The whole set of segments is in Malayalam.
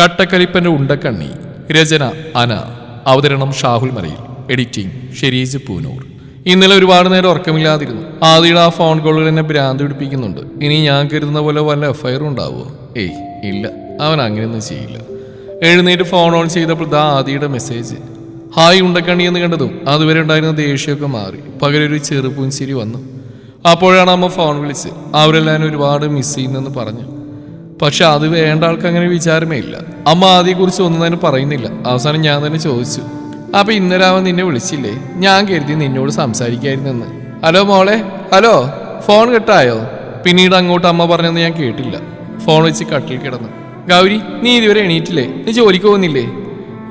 കട്ടക്കരിപ്പന്റെ ഉണ്ടക്കണ്ണി. രചന അന. അവതരണം ഷാഹുൽ മറയിൽ എഡിറ്റിംഗ് ഷെരീജ് പൂനൂർ. ഇന്നലെ ഒരുപാട് നേരം ഉറക്കമില്ലാതിരുന്നു. ആദ്യയുടെ ആ ഫോൺ കോളുകൾ എന്നെ ഭ്രാന്ത് പിടിപ്പിക്കുന്നുണ്ട്. ഇനി ഞാൻ കരുതുന്ന പോലെ വല്ല എഫ്ഐആർ ഉണ്ടാവുമോ? ഏയ് ഇല്ല. അവൻ അങ്ങനെയൊന്നും ചെയ്യില്ല. എഴുന്നേറ്റ് ഫോൺ ഓൺ ചെയ്തപ്പോൾ ദാ ആദിയുടെ മെസ്സേജ്. ഹായ് ഉണ്ടക്കണ്ണി എന്ന് കണ്ടതും അതുവരെ ഉണ്ടായിരുന്ന ദേഷ്യമൊക്കെ മാറി. പകരൊരു ചെറുപുൻശിരി വന്നു. അപ്പോഴാണ് അമ്മ ഫോൺ വിളിച്ച് അവരെല്ലാവരും ഒരുപാട് മിസ് ചെയ്യുന്നെന്ന് പറഞ്ഞു. പക്ഷെ അത് വേണ്ട ആൾക്ക് അങ്ങനെ വിചാരമേ ഇല്ല. അമ്മ ആദ്യയെക്കുറിച്ച് ഒന്നും തന്നെ പറയുന്നില്ല. അവസാനം ഞാൻ തന്നെ ചോദിച്ചു. അപ്പൊ ഇന്നരാവൻ നിന്നെ വിളിച്ചില്ലേ? ഞാൻ കരുതി നിന്നോട് സംസാരിക്കായിരുന്നെന്ന്. ഹലോ മോളെ? ഹലോ? ഫോൺ കെട്ടായോ? പിന്നീട് അങ്ങോട്ട് അമ്മ പറഞ്ഞെന്ന് ഞാൻ കേട്ടില്ല. ഫോൺ വെച്ച് കട്ടിൽ കിടന്നു. ഗൗരി നീ ഇതുവരെ എണീറ്റില്ലേ? നീ ജോലിക്ക് പോകുന്നില്ലേ?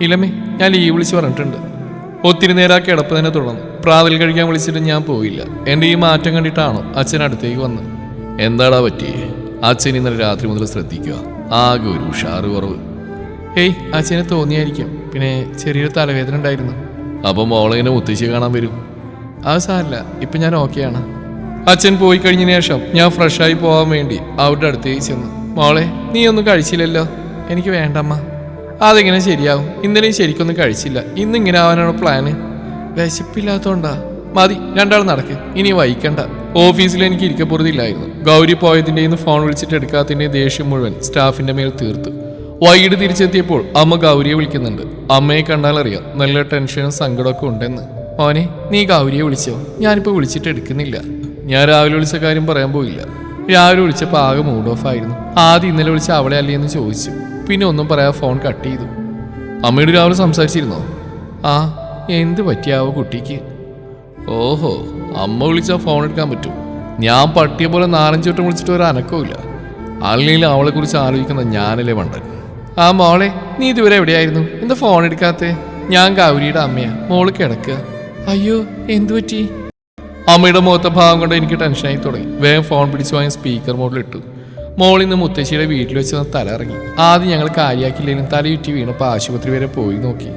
ഇല്ലമ്മേ ഞാൻ ലീവ് വിളിച്ച് പറഞ്ഞിട്ടുണ്ട്. ഒത്തിരി നേരം കിടപ്പ് തന്നെ തുടർന്നു. പ്രാതൽ കഴിക്കാൻ വിളിച്ചിട്ട് ഞാൻ പോയില്ല. എന്റെ ഈ മാറ്റം കണ്ടിട്ടാണോ അച്ഛൻ അടുത്തേക്ക് വന്ന് എന്താടാ പറ്റിയേ? അച്ഛൻ ഇന്നലെ രാത്രി മുതൽ ശ്രദ്ധിക്കുക. ആകെ ഒരു ഉഷാറ് കുറവ് ഏയ് അച്ഛനെ തോന്നിയായിരിക്കും. പിന്നെ ചെറിയൊരു തലവേദന ഉണ്ടായിരുന്നു. അപ്പം മോളിങ്ങനെ മുത്തശ്ശി കാണാൻ വരും? അത് സാരല്ല ഇപ്പം ഞാൻ ഓക്കെയാണ് അച്ഛൻ പോയി കഴിഞ്ഞതിന് ശേഷം ഞാൻ ഫ്രഷായി പോകാൻ വേണ്ടി അവരുടെ അടുത്തേക്ക് ചെന്നു. മോളെ നീ ഒന്നും കഴിച്ചില്ലല്ലോ? എനിക്ക് വേണ്ടമ്മ. അതെങ്ങനെ ശരിയാവും? ഇന്നലെയും ശരിക്കൊന്നും കഴിച്ചില്ല. ഇന്നിങ്ങനെ ആവാനാണ് പ്ലാന് വിശപ്പില്ലാത്തോണ്ടാ. മതി രണ്ടാൾ നടക്ക്. ഇനി വൈക്കണ്ട ഓഫീസിൽ എനിക്ക് ഇരിക്കപ്പുറത്തില്ലായിരുന്നു ഗൗരി പോയതിന്റെ ഇന്ന് ഫോൺ വിളിച്ചിട്ട് എടുക്കാത്തതിന്റെ ദേഷ്യം മുഴുവൻ സ്റ്റാഫിന്റെ മേൽ തീർത്തു. വൈകിട്ട് തിരിച്ചെത്തിയപ്പോൾ അമ്മ ഗൗരിയെ വിളിക്കുന്നുണ്ട്. അമ്മയെ കണ്ടാൽ അറിയാം നല്ല ടെൻഷനും സങ്കടമൊക്കെ ഉണ്ടെന്ന്. മോനെ നീ ഗൗരിയെ വിളിച്ചോ? ഞാനിപ്പോൾ വിളിച്ചിട്ട് എടുക്കുന്നില്ല. ഞാൻ രാവിലെ വിളിച്ച കാര്യം പറയാൻ പോയില്ല. രാവിലെ വിളിച്ചപ്പോൾ ആകെ മൂഡ് ഓഫ് ആയിരുന്നു. ആദ്യം ഇന്നലെ വിളിച്ച അവളെ അല്ലേ എന്ന് ചോദിച്ചു. പിന്നെ ഒന്നും പറയാതെ ഫോൺ കട്ട് ചെയ്തു. അമ്മയോട് രാവിലെ സംസാരിച്ചിരുന്നോ? ആ എന്ത് പറ്റിയാവോ കുട്ടിക്ക്? ഓഹോ. അമ്മ വിളിച്ചാൽ ഫോൺ എടുക്കാൻ പറ്റും. ഞാൻ പട്ടിയെ പോലെ നാലഞ്ച് വട്ടം വിളിച്ചിട്ട് ഒരു അനക്കമില്ല അല്ലെങ്കിൽ അവളെ കുറിച്ച് ആലോചിക്കുന്ന ഞാനല്ലേ വണ്ടൻ ആ മോളെ നീ ഇതുവരെ എവിടെയായിരുന്നു? എന്താ ഫോൺ എടുക്കാത്തേ? ഞാൻ ഗൗരിയുടെ അമ്മയാ. മോൾ കിടക്കുക. അയ്യോ എന്തു പറ്റി? അമ്മയുടെ മുഖത്തെ ഭാവം കൊണ്ട് എനിക്ക് ടെൻഷനായി തുടങ്ങി. വേഗം ഫോൺ പിടിച്ചു വാങ്ങി സ്പീക്കർ മോഡിൽ ഇട്ടു. മോളിൽ നിന്ന് മുത്തശ്ശിയുടെ വീട്ടിൽ വെച്ച് തല ഇറങ്ങി. ആദ്യം ഞങ്ങൾ കാര്യാക്കില്ലെങ്കിലും തലയുറ്റി വീണപ്പോൾ ആശുപത്രി വരെ പോയി നോക്കി.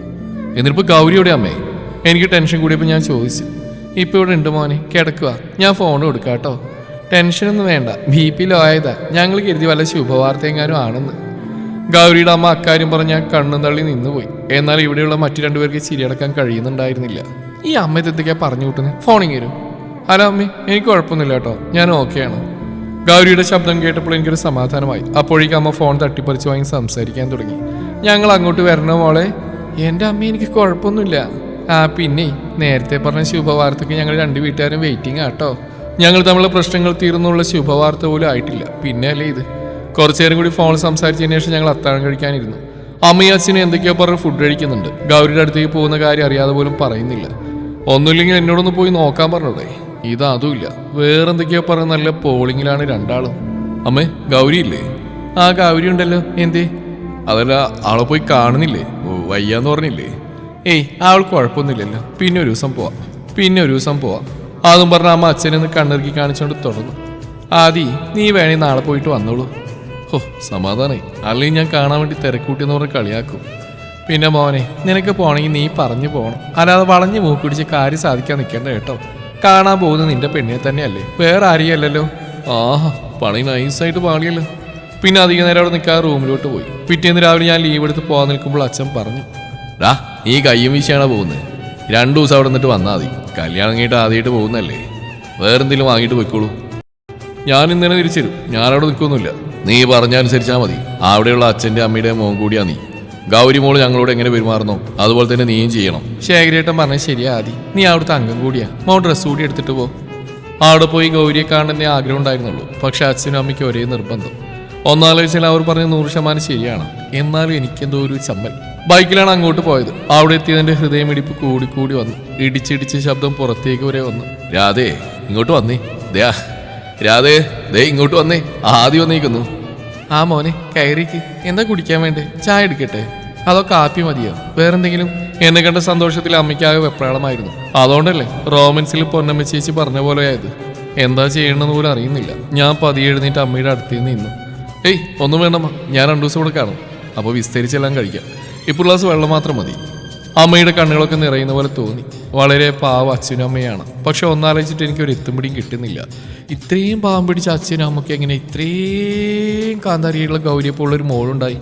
എന്നിട്ടിപ്പോൾ ഗൗരിയുടെ അമ്മയെ എനിക്ക് ടെൻഷൻ കൂടിയപ്പോൾ ഞാൻ ചോദിച്ചു. ഇപ്പോൾ ഇവിടെ ഉണ്ട് മോനെ. കിടക്കുക ഞാൻ ഫോൺ കൊടുക്കാം കേട്ടോ. ടെൻഷനൊന്നും വേണ്ട. ബി പി ലോ ആയതാ. ഞങ്ങൾ കരുതി വല്ല ശുഭവാർത്തയെങ്കാരും ആണെന്ന്. ഗൗരിയുടെ അമ്മ അക്കാര്യം പറഞ്ഞ കണ്ണും തള്ളി നിന്നുപോയി. എന്നാൽ ഇവിടെയുള്ള മറ്റു രണ്ടുപേർക്ക് ചിരിയടക്കാൻ കഴിയുന്നുണ്ടായിരുന്നില്ല. ഈ അമ്മ ഇതെന്തൊക്കെയാ പറഞ്ഞു കൂട്ടുന്നത് ഫോണിങ് വരും ഹലോ അമ്മേ എനിക്ക് കുഴപ്പമൊന്നുമില്ല കേട്ടോ. ഞാൻ ഓക്കെയാണ് ഗൗരിയുടെ ശബ്ദം കേട്ടപ്പോൾ എനിക്കൊരു സമാധാനമായി. അപ്പോഴേക്കും അമ്മ ഫോൺ തട്ടിപ്പറിച്ച് വാങ്ങി സംസാരിക്കാൻ തുടങ്ങി. ഞങ്ങൾ അങ്ങോട്ട് വരണോ മോളെ? എന്റെ അമ്മ എനിക്ക് കുഴപ്പമൊന്നുമില്ല. ആ പിന്നെ നേരത്തെ പറഞ്ഞ ശുഭവാർത്തയ്ക്ക് ഞങ്ങൾ രണ്ട് വീട്ടുകാരും വെയിറ്റിംഗ് ആട്ടോ ഞങ്ങൾ തമ്മിലുള്ള പ്രശ്നങ്ങൾ തീർന്നുള്ള ശുഭവാർത്ത പോലും ആയിട്ടില്ല. പിന്നെ അല്ലേ ഇത്? കുറച്ചു നേരം കൂടി ഫോണിൽ സംസാരിച്ചതിന് ശേഷം ഞങ്ങൾ അത്താഴം കഴിക്കാനിരുന്നു. അമ്മയും അച്ഛനും എന്തൊക്കെയോ പറഞ്ഞ് ഫുഡ് കഴിക്കുന്നുണ്ട്. ഗൗരിയുടെ അടുത്തേക്ക് പോകുന്ന കാര്യം അറിയാതെ പോലും പറയുന്നില്ല. ഒന്നുമില്ലെങ്കിൽ എന്നോടൊന്ന് പോയി നോക്കാൻ പറഞ്ഞൂടെ. ഇത് അതുമില്ല. വേറെന്തൊക്കെയോ പറഞ്ഞ നല്ല പോളിങ്ങിലാണ് രണ്ടാളും. അമ്മേ ഗൗരി ഇല്ലേ? ആ ഗൗരി ഉണ്ടല്ലോ. എന്തേ? അതല്ല ആളെ പോയി കാണുന്നില്ലേ? വയ്യാന്ന് പറഞ്ഞില്ലേ? ഏയ് ആൾ കുഴപ്പമൊന്നുമില്ലല്ലോ. പിന്നെ ഒരു ദിവസം പോവാം. പിന്നെ ഒരു ദിവസം പോവാം. അതും പറഞ്ഞ അമ്മ അച്ഛനെന്ന് കണ്ണിറുക്കി കാണിച്ചുകൊണ്ട് തുടർന്നു ആദി നീ വേണേ നാളെ പോയിട്ട് വന്നോളൂ. ഹോ സമാധാനമായി അല്ലെങ്കിൽ ഞാൻ കാണാൻ വേണ്ടി തിരക്കൂട്ടിയെന്ന് പറഞ്ഞ് കളിയാക്കും. പിന്നെ മോനെ നിനക്ക് പോകണമെങ്കിൽ നീ പറഞ്ഞു പോകണം. അല്ലാതെ വളഞ്ഞു മൂക്കുടിച്ച് കാര്യം സാധിക്കാൻ നിൽക്കേണ്ട കേട്ടോ. കാണാൻ പോകുന്നത് നിന്റെ പെണ്ണിനെ തന്നെയല്ലേ. വേറെ ആരെയല്ലല്ലോ. ആഹാ പണി നൈസായിട്ട് പാടിയല്ലോ പിന്നെ അധികം നേരം അവിടെ നിൽക്കാതെ റൂമിലോട്ട് പോയി. പിറ്റേന്ന് രാവിലെ ഞാൻ ലീവ് എടുത്ത് പോകാൻ നിൽക്കുമ്പോൾ അച്ഛൻ പറഞ്ഞു. ഡാ നീ കയ്യും വീശിയാണോ പോകുന്നത്. രണ്ടു ദിവസം അവിടെ നിന്നിട്ട് വന്നാൽ മതി. കല്യാണം കഴിഞ്ഞിട്ട് ആദ്യമായിട്ട് പോകുന്നല്ലേ വേറെന്തെങ്കിലും വാങ്ങിയിട്ട് പോയിക്കോളൂ. ഞാൻ ഇന്നലെ തിരിച്ചു ഞാനവിടെ നിൽക്കൊന്നുമില്ല. നീ പറഞ്ഞനുസരിച്ചാൽ മതി. അവിടെയുള്ള അച്ഛന്റെ അമ്മയുടെ മോൻ കൂടിയാ നീ. ഗൗരി മോൾ ഞങ്ങളോട് എങ്ങനെ പെരുമാറുന്നോ അതുപോലെ തന്നെ നീയും ചെയ്യണം. ശേഖരേട്ടൻ പറഞ്ഞ ശരിയാ ആദി. നീ അവിടുത്തെ അംഗം കൂടിയാ. മോൻ ഡ്രസ്സ് കൂടി എടുത്തിട്ട് പോ. അവിടെ പോയി ഗൗരിയെ കാണുന്നേ ആഗ്രഹം ഉണ്ടായിരുന്നുള്ളൂ. പക്ഷെ അച്ഛനും അമ്മയ്ക്ക് ഒരേ നിർബന്ധം. ഒന്നാലോചിച്ചാൽ അവർ പറഞ്ഞ നൂറ് ശതമാനം ശരിയാണ്. എന്നാലും എനിക്കെന്തോ ഒരു ചമ്മൽ. ബൈക്കിലാണ് അങ്ങോട്ട് പോയത്. അവിടെ എത്തിയതിന്റെ ഹൃദയമിടിപ്പ് കൂടി കൂടി വന്നു. ഇടിച്ചിടിച്ച് ശബ്ദം പുറത്തേക്ക് വരെ വന്നു. രാധേ ഇങ്ങോട്ട് വന്നേ. ദേ രാധേ ദേ ഇങ്ങോട്ട് വന്നേ. ആദ്യം വന്നേക്കുന്നു. ആ മോനെ കയറിക്ക്. എന്താ കുടിക്കാൻ വേണ്ടേ? ചായ എടുക്കട്ടെ? അതോ കാപ്പി മതിയോ? വേറെന്തെങ്കിലും? എന്നെ കണ്ട സന്തോഷത്തിൽ അമ്മയ്ക്കാകെ വെപ്രാളമായിരുന്നു. അതുകൊണ്ടല്ലേ റോമൻസിൽ പൊന്നമ്മ ചേച്ചി പറഞ്ഞ പോലെ ആയത് എന്താ ചെയ്യണമെന്ന് പോലും അറിയുന്നില്ല. ഞാൻ പതിയെ എഴുന്നേറ്റ് അമ്മയുടെ അടുത്ത് നിന്നു. ഏയ് ഒന്നും വേണ്ടമ്മ. ഞാൻ രണ്ടു ദിവസം കൂടെ കാണും. അപ്പോൾ വിസ്തരിച്ചെല്ലാം കഴിക്കാം. ഇപ്പോൾ ഗ്ലാസ് വെള്ളം മാത്രം മതി. അമ്മയുടെ കണ്ണുകളൊക്കെ നിറയുന്ന പോലെ തോന്നി. വളരെ പാവ അച്ഛനും അമ്മയാണ്. പക്ഷെ ഒന്നാലോചിച്ചിട്ട് എനിക്ക് ഒരു എത്തുംപിടിയും കിട്ടുന്നില്ല. ഇത്രയും പാവം പിടിച്ച അച്ഛനും അമ്മയ്ക്ക് എങ്ങനെ ഇത്രയും കാന്താരിയുള്ള ഗൗരിയപ്പോൾ ഒരു മോളുണ്ടായി?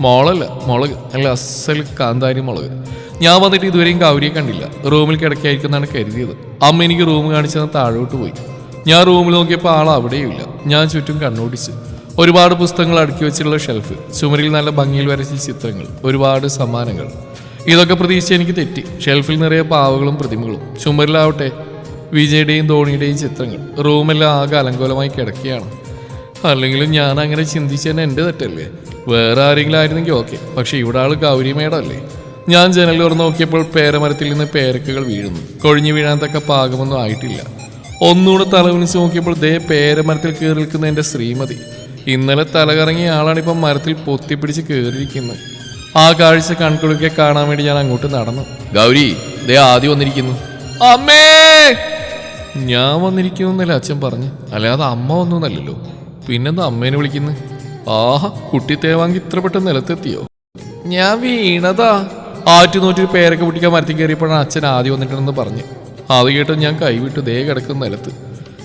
മോളല്ല മുളക് അല്ല അസൽ കാന്താരി മുളക് ഞാൻ വന്നിട്ട് ഇതുവരെയും ഗൗരിയെ കണ്ടില്ല. റൂമിൽ കിടക്കായിരിക്കുന്നാണ് കരുതിയത്. അമ്മ എനിക്ക് റൂം കാണിച്ചെന്ന് താഴോട്ട് പോയി. ഞാൻ റൂമിൽ നോക്കിയപ്പോൾ ആൾ അവിടെയുമില്ല. ഞാൻ ചുറ്റും കണ്ണോടിച്ചു. ഒരുപാട് പുസ്തകങ്ങൾ അടുക്കി വെച്ചിട്ടുള്ള ഷെൽഫ് ചുമരിൽ നല്ല ഭംഗിയിൽ വരച്ച ചിത്രങ്ങൾ ഒരുപാട് സമ്മാനങ്ങൾ. ഇതൊക്കെ പ്രതീക്ഷിച്ച് എനിക്ക് തെറ്റി. ഷെൽഫിൽ നിറയെ പാവകളും പ്രതിമകളും. ചുമരിലാവട്ടെ വിജയുടെയും ധോണിയുടെയും ചിത്രങ്ങൾ. റൂമെല്ലാം ആകെ അലങ്കോലമായി കിടക്കുകയാണ്. അല്ലെങ്കിലും ഞാൻ അങ്ങനെ ചിന്തിച്ചതന്നെ എന്റെ തെറ്റല്ലേ? വേറെ ആരെങ്കിലും ആയിരുന്നെങ്കിൽ ഓക്കെ പക്ഷേ ഇവിടെ ആൾ ഗൗരി മേടല്ലേ ഞാൻ ജനൽ തുറന്ന് നോക്കിയപ്പോൾ പേരമരത്തിൽ നിന്ന് പേരക്കുകൾ വീഴുന്നു. കൊഴിഞ്ഞു വീഴാൻ തക്ക പാകമൊന്നും ആയിട്ടില്ല. ഒന്നുകൂടെ തലവിനിച്ച് നോക്കിയപ്പോൾ ദേ പേരമരത്തിൽ കയറി നിൽക്കുന്ന എന്റെ ശ്രീമതി. ഇന്നലെ തലകറങ്ങിയ ആളാണിപ്പം മരത്തിൽ പൊത്തിപ്പിടിച്ച് കയറിയിരിക്കുന്നത് ആ കാഴ്ച കൺകുളിക്കെ കാണാൻ വേണ്ടി ഞാൻ അങ്ങോട്ട് നടന്നു. ഗൗരി ദേ ആദ്യം വന്നിരിക്കുന്നു. അമ്മേ! ഞാൻ വന്നിരിക്കുന്നു എന്നല്ലേ അച്ഛൻ പറഞ്ഞു. അല്ലാതെ അമ്മ വന്നല്ലോ പിന്നെന്താ അമ്മേനെ വിളിക്കുന്നു? ആഹാ കുട്ടി തേവാങ്കി ഇത്ര പെട്ടെന്ന് നിലത്തെത്തിയോ? ഞാൻ വീണതാ. ആറ്റുനൂറ്റി പേരൊക്കെ പൊട്ടിക്കാൻ മരത്തിൽ കയറിയപ്പോഴാണ് അച്ഛൻ ആദ്യം വന്നിട്ടുണ്ടെന്ന് പറഞ്ഞു. അത് കേട്ട് ഞാൻ കൈവിട്ട് ദേ കിടക്കുന്ന നിലത്ത്.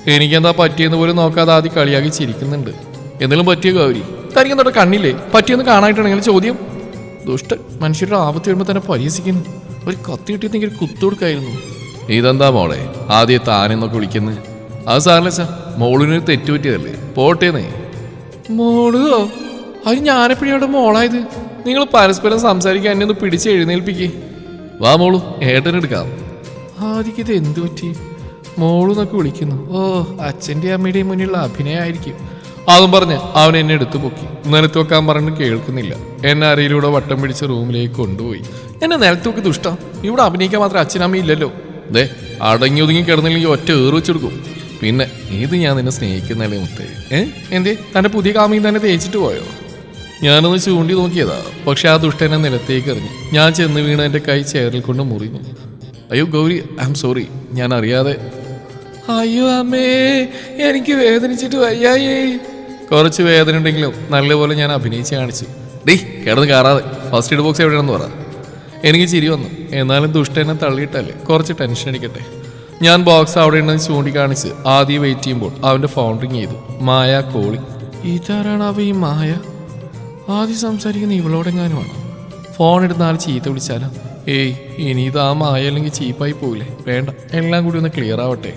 എനിക്കെന്താ പറ്റിയെന്ന് പോലും നോക്കാതെ ആദ്യം കളിയാക്കി ചിരിക്കുന്നുണ്ട്. എന്തെങ്കിലും പറ്റിയ ഗൗരി? തനിക്കെന്തോട്ടെ കണ്ണില്ലേ? പറ്റിയെന്ന് കാണാനായിട്ടാണെങ്കിൽ ചോദ്യം. ദുഷ്ട മനുഷ്യരുടെ ആപത്ത് വരുമ്പോൾ തന്നെ പരിഹസിക്കുന്നു. ഒരു കത്തി കിട്ടിയെന്നെങ്കിൽ കുത്തു കൊടുക്കായിരുന്നു. ഇതെന്താ മോളെ? ആദ്യം താനെന്നൊക്കെ വിളിക്കുന്നത് അത് സാറില്ല സാർ. മോളിന് തെറ്റുപറ്റിയതല്ലേ? പോട്ടേന്നേ. മോളോ? അത് ഞാനെപ്പോഴാണ് മോളായത്? നിങ്ങൾ പരസ്പരം സംസാരിക്കാൻ എന്നെ ഒന്ന് പിടിച്ച് എഴുന്നേൽപ്പിക്കേ. വാ മോളു ഏട്ടനെടുക്കാം ആദ്യക്ക് ഇത് എന്തു പറ്റി? മോളൂന്നൊക്കെ വിളിക്കുന്നു. ഓ അച്ഛന്റെ അമ്മയുടെയും മുന്നിലുള്ള അഭിനയമായിരിക്കും അതും പറഞ്ഞ് അവൻ എന്നെ എടുത്തു പൊക്കി. നിലത്ത് വെക്കാൻ പറഞ്ഞു കേൾക്കുന്നില്ല. എന്നെ അരയിലൂടെ വട്ടം പിടിച്ച റൂമിലേക്ക് കൊണ്ടുപോയി. എന്നെ നിലത്ത് വെക്ക് ദുഷ്ട. ഇവിടെ അഭിനയിക്കാൻ മാത്രം അച്ഛനമ്മ ഇല്ലല്ലോ. ദേ അടങ്ങി ഒതുങ്ങി കിടന്നില്ലെങ്കിൽ ഒറ്റ ഏറ് വെച്ചെടുക്കും. പിന്നെ ഇത് ഞാൻ നിന്നെ സ്നേഹിക്കുന്നല്ലേ മുത്തേ? ഏ? എന്തേ? തന്റെ പുതിയ കാമിയും തന്നെ തേച്ചിട്ട് പോയോ? ഞാനൊന്ന് ചൂണ്ടി നോക്കിയതാ. പക്ഷെ ആ ദുഷ്ടനെ നിലത്തേക്ക് എറിഞ്ഞു. ഞാൻ ചെന്ന് വീണ് എന്റെ കൈ ചേറിൽ കൊണ്ട് മുറിഞ്ഞു. അയ്യോ ഗൗരി ഐ എം സോറി. ഞാൻ അറിയാതെ അയ്യോ അമ്മേ എനിക്ക് വേദനിച്ചിട്ട് വയ്യായേ കുറച്ച് വേദന ഉണ്ടെങ്കിലും നല്ലപോലെ ഞാൻ അഭിനയിച്ച് കാണിച്ചു. ഡേ കിടന്ന് കയറാതെ ഫസ്റ്റ് എയ്ഡ് ബോക്സ് എവിടെയാണെന്ന് പറ. എനിക്ക് ചിരി വന്നു. എന്നാലും ദുഷ്ടനെ തള്ളിയിട്ടല്ലേ? കുറച്ച് ടെൻഷൻ അടിക്കട്ടെ. ഞാൻ ബോക്സ് അവിടെ ഉണ്ടെന്ന് ചൂണ്ടിക്കാണിച്ച് ആദ്യം വെയിറ്റ് ചെയ്യുമ്പോൾ അവന്റെ ഫോൺ റിങ് ചെയ്തു. മായ കോളി ഇതാരാണ് അവ ഈ മായ? ആദ്യം സംസാരിക്കുന്ന ഇവളോടെങ്ങാനുമാണ് ഫോൺ എടുത്ത് ആൾ ചീത്ത വിളിച്ചാലോ. ഏയ് ഇനി ഇത് ആ മായ അല്ലെങ്കിൽ ചീപ്പായി പോകില്ലേ വേണ്ട. എല്ലാം കൂടി ഒന്ന് ക്ലിയർ ആവട്ടെ.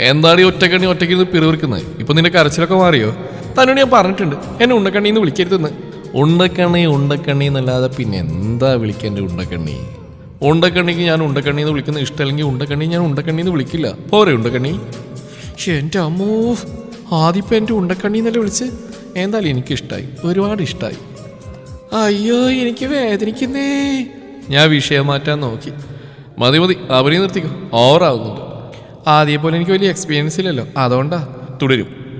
എന്താണ് ഈ ഒറ്റക്കണ്ണി ഒറ്റയ്ക്കിരുന്ന് പിറുവിറുക്കുന്നത് ഇപ്പം നിന്റെ കരച്ചിലൊക്കെ മാറിയോ? തന്നോട് ഞാൻ പറഞ്ഞിട്ടുണ്ട്. എന്നെ ഉണ്ടക്കണ്ണി എന്ന് വിളിക്കരുതെന്ന്. ഉണ്ടക്കണ്ണി ഉണ്ടക്കണ്ണി എന്നല്ലാതെ പിന്നെ എന്താ വിളിക്കേണ്ട ഉണ്ടക്കണ്ണി ഉണ്ടക്കണ്ണിക്ക് ഞാൻ ഉണ്ടക്കണ്ണി എന്ന് വിളിക്കുന്ന ഇഷ്ടമല്ലെങ്കിൽ ഉണ്ടക്കണ്ണി ഞാൻ ഉണ്ടക്കണ്ണി എന്ന് വിളിക്കില്ല. പോരെ ഉണ്ടക്കണ്ണി. പക്ഷെ എന്റെ അമ്മോ. ആദ്യം എന്റെ ഉണ്ടക്കണ്ണി എന്നല്ലേ വിളിച്ച്? എന്തായാലും എനിക്കിഷ്ടമായി ഒരുപാട് ഇഷ്ടമായി അയ്യോ എനിക്ക് വേദനിക്കുന്നേ. ഞാൻ വിഷയം മാറ്റാൻ നോക്കി. മതി മതി. അവരെയും നിർത്തിക്കോ. ഓവറാവുന്നുണ്ട് ആദ്യം പോലെ എനിക്ക് വലിയ എക്സ്പീരിയൻസ് ഇല്ലല്ലോ. അതുകൊണ്ടാ. തുടരും.